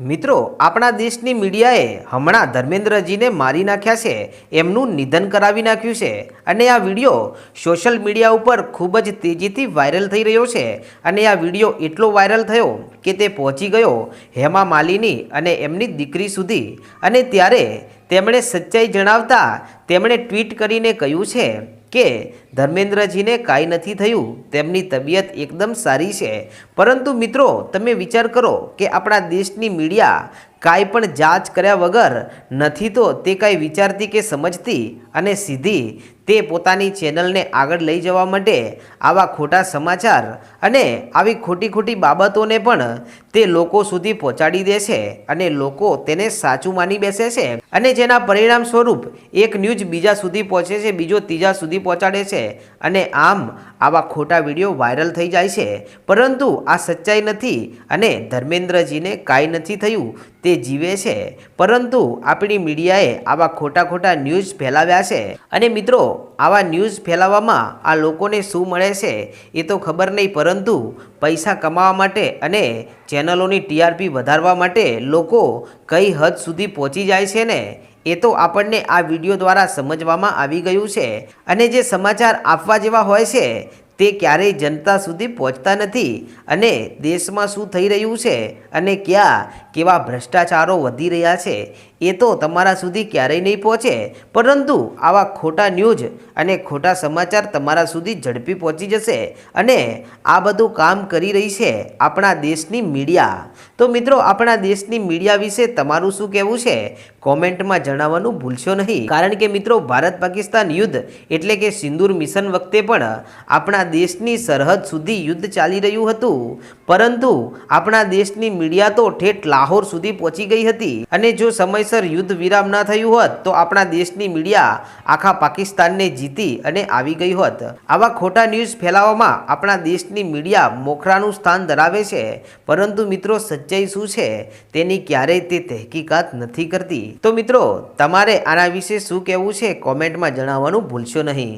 મિત્રો, આપણા દેશની મીડિયાએ હમણાં ધર્મેન્દ્રજીને મારી નાખ્યા છે, એમનું નિધન કરાવી નાખ્યું છે. અને આ વીડિયો સોશિયલ મીડિયા ઉપર ખૂબ જ તેજીથી વાયરલ થઈ રહ્યો છે. અને આ વીડિયો એટલો વાયરલ થયો કે તે પહોંચી ગયો હેમા માલિની અને એમની દીકરી સુધી. અને ત્યારે તેમણે સચ્ચાઈ જણાવતા તેમણે ટ્વીટ કરીને કહ્યું છે કે ધર્મેન્દ્રજીને કાંઈ નથી થયું, તેમની તબિયત એકદમ સારી છે. પરંતુ મિત્રો, તમે વિચાર કરો કે આપણા દેશની મીડિયા કાંઈ પણ જાંચ કર્યા વગર નથી તો તે કાંઈ વિચારતી કે સમજતી અને સીધી તે પોતાની ચેનલને આગળ લઈ જવા માટે આવા ખોટા સમાચાર અને આવી ખોટી ખોટી બાબતોને પણ તે લોકો સુધી પહોંચાડી દે છે અને લોકો તેને સાચું માની બેસે છે અને જેના પરિણામ સ્વરૂપ એક ન્યૂઝ બીજા સુધી પહોંચે છે, બીજો ત્રીજા સુધી પહોંચાડે છે અને આમ આવા ખોટા વીડિયો વાયરલ થઈ જાય છે. પરંતુ આ સચ્ચાઈ નથી અને ધર્મેન્દ્રજીને કાંઈ નથી થયું, તે જીવે છે. પરંતુ આપણી મીડિયાએ આવા ખોટા ખોટા ન્યૂઝ ફેલાવ્યા છે. અને મિત્રો આવા ન્યૂઝ ફેલાવવામાં આ લોકોને શું મળે છે એ તો ખબર નહીં, પરંતુ પૈસા કમાવા માટે અને ચેનલોની ટીઆરપી વધારવા માટે લોકો કઈ હદ સુધી પહોંચી જાય છે ને, એ તો આપણને આ વીડિયો દ્વારા સમજવામાં આવી ગયું છે. અને જે સમાચાર આપવા જેવા હોય છે, તે ક્યારેય જનતા સુધી પહોંચતા નથી અને દેશમાં શું થઈ રહ્યું છે અને ક્યાં કેવા ભ્રષ્ટાચારો વધી રહ્યા છે એ તો તમારા સુધી ક્યારેય નહીં પહોંચે. પરંતુ આવા ખોટા ન્યૂઝ અને ખોટા સમાચાર તમારા સુધી ઝડપી પહોંચી જશે અને આ બધું કામ કરી રહી છે આપણા દેશની મીડિયા. તો મિત્રો, આપણા દેશની મીડિયા વિશે તમારું શું કહેવું છે? કોમેન્ટમાં જણાવવાનું ભૂલશો નહીં. કારણ કે મિત્રો, ભારત પાકિસ્તાન યુદ્ધ એટલે કે સિંદૂર મિશન વખતે પણ આપણા દેશની સરહદ સુધી યુદ્ધ ચાલી રહ્યું હતું. પરંતુ આપણા દેશની મીડિયા તો ઠેઠ લાહોર સુધી પહોંચી ગઈ હતી. અને જો સમયસર યુદ્ધ વિરામ ના થયું હોત, તો આપણા દેશની મીડિયા આખા પાકિસ્તાનને જીતી અને આવી ગઈ હોત. આવા ખોટા ન્યૂઝ ફેલાવવામાં આપણા દેશની મીડિયા મોખરાનું સ્થાન ધરાવે છે. પરંતુ મિત્રો, સચ્ચાઈ શું છે? તેની ક્યારેય તે તહેકીકાત નથી કરતી. તો મિત્રો, તમારે આના વિશે શું કહેવું છે? કોમેન્ટમાં જણાવવાનું ભૂલશો નહીં.